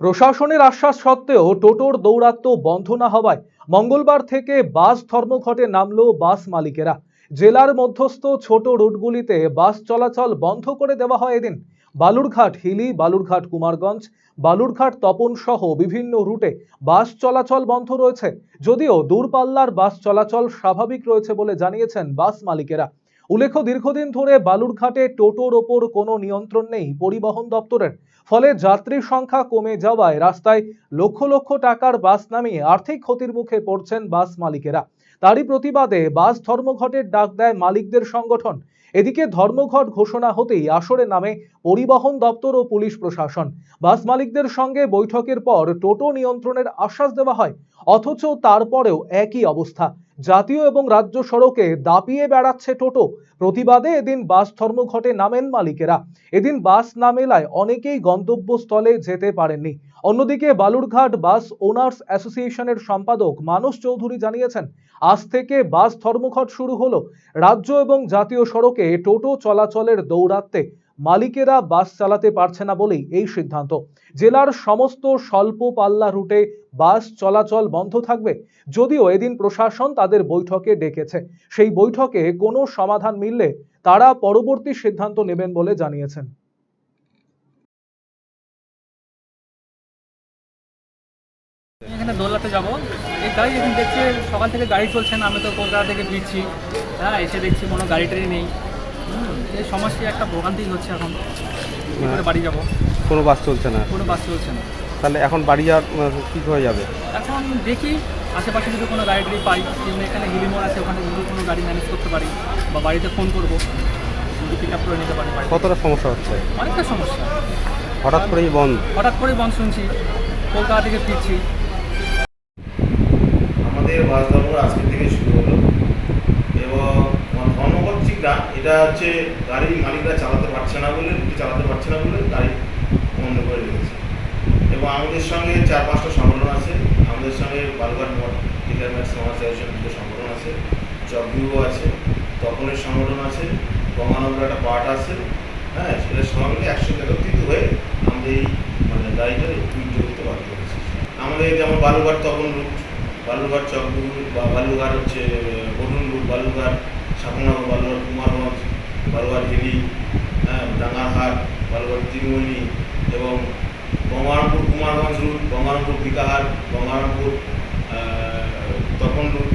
প্রশাসনের আশ্বাস সত্ত্বেও টোটোর দৌরাত্ম বন্ধ না হওয়ায় মঙ্গলবার থেকে বাস ধর্মঘটে নামলো বাস মালিকেরা। জেলার মধ্যস্থ ছোট রুটগুলিতে বাস চলাচল বন্ধ করে দেওয়া হয় এদিন। বালুরঘাট, হিলি, বালুরঘাট, কুমারগঞ্জ, বালুরঘাট, তপন সহ বিভিন্ন রুটে বাস চলাচল বন্ধ রয়েছে। যদিও দূরপাল্লার বাস চলাচল স্বাভাবিক রয়েছে বলে জানিয়েছেন বাস মালিকেরা। উল্লেখ্য, দীর্ঘদিন ধরে বালুরঘাটে টোটোর ওপর কোনো নিয়ন্ত্রণ নেই পরিবহন দপ্তরের। ফলে যাত্রী সংখ্যা কমে যাওয়ায় রাস্তায় লক্ষ লক্ষ টাকার বাস নামিয়ে আর্থিক ক্ষতির মুখে পড়ছেন বাস মালিকেরা। তারই প্রতিবাদে বাস ধর্মঘটের ডাক দেয় মালিকদের সংগঠন। এদিকে ধর্মঘট ঘোষণা হতেই আসরে নামে পরিবহন দপ্তর ও পুলিশ প্রশাসন। বাস মালিকদের সঙ্গে বৈঠকের পর টোটো নিয়ন্ত্রণের আশ্বাস দেওয়া হয়, অথচ তারপরেও একই অবস্থা। জাতীয় এবং রাজ্য সড়কে দাপিয়ে বেড়াচ্ছে টোটো। প্রতিবাদে এদিন বাস ধর্মঘটে নামেন মালিকেরা। এদিন বাস না মেলায় অনেকেই গন্তব্যস্থলে যেতে পারেননি। অন্যদিকে বালুরঘাট বাস ওনার্স অ্যাসোসিয়েশনের সম্পাদক মানস চৌধুরী জানিয়েছেন, আজ থেকে বাস ধর্মঘট শুরু হলো। রাজ্য এবং জাতীয় সড়কে টোটো চলাচলের দৌরাত্মে মালিকেরা বাস চালাতে পারছে না বলেই এই সিদ্ধান্ত। জেলার সমস্ত স্বল্প পাল্লা রুটে বাস চলাচল বন্ধ থাকবে, যদিও এদিন প্রশাসন তাদের বৈঠকে ডেকেছে। সেই বৈঠকে কোনো সমাধান মিললে তারা পরবর্তী সিদ্ধান্ত নেবেন বলে জানিয়েছেন। এখানে দোলাতে যাব। এই গাড়ি এখন দেখছি সকাল থেকে গাড়ি চলছে না, আমি তো কলকাতা থেকে ফিরছি। হ্যাঁ এসে দেখছি কোনো গাড়ি টাড়ি নেই। এই একটা ভোগান্তি হচ্ছে এখন। কী করে বাড়ি যাব? কোনো বাস চলছে না। কোনো বাস চলছে না। তাহলে এখন বাড়ি যাওয়ার কী হয়ে যাবে? এখন দেখি আশেপাশে যদি কোনো গাড়ি টাড়ি পাই যেমন এখানে হিলিমোড় আছে ওখানে যদি কোনো গাড়ি ম্যানেজ করতে পারি বা বাড়িতে ফোন করব যদি পিক আপ করে নিতে পারি। কতটা সমস্যা হচ্ছে? অনেকটা সমস্যা। হঠাৎ করেই বন্ধ? হঠাৎ করেই বন্ধ শুনছি কলকাতা থেকে ফিরছি। আমাদের বাস ধর্ম আজকে থেকে শুরু হলো এবং ধর্মঘট ঠিক না এটা হচ্ছে গাড়ি মালিকরা চালাতে পারছে না বলে চালাতে পারছে না বলে গাড়ি বন্ধ করে রেখেছে এবং আমাদের সঙ্গে চার পাঁচটা সংগঠন আছে। আমাদের সঙ্গে বালুঘাট অ্যাসোসিয়েশন দুটো সংগঠন আছে চকবিউ আছে, তপনের সংগঠন আছে গঙ্গানগর একটা পার্ট আছে। হ্যাঁ সেটা সঙ্গে একসঙ্গে একত্রিত হয়ে আমাদের এই মানে গাড়িটা উইথড্র করতে বাধ্য হয়েছে। আমাদের যেমন বালুঘাট তপন রুট, বালুরঘাট চকগুল বা বালুঘাট হচ্ছে বরুণ রুট বালুঘাট সাফনাম বালুয়ার কুমারগঞ্জ বালুয়ার হিলি ডাঙ্গারহাট বালুয়ার তিরমণি এবং গঙ্গারামপুর কুমারগঞ্জ রুট গঙ্গারামপুর বিকাহার গঙ্গারামপুর তখন রুট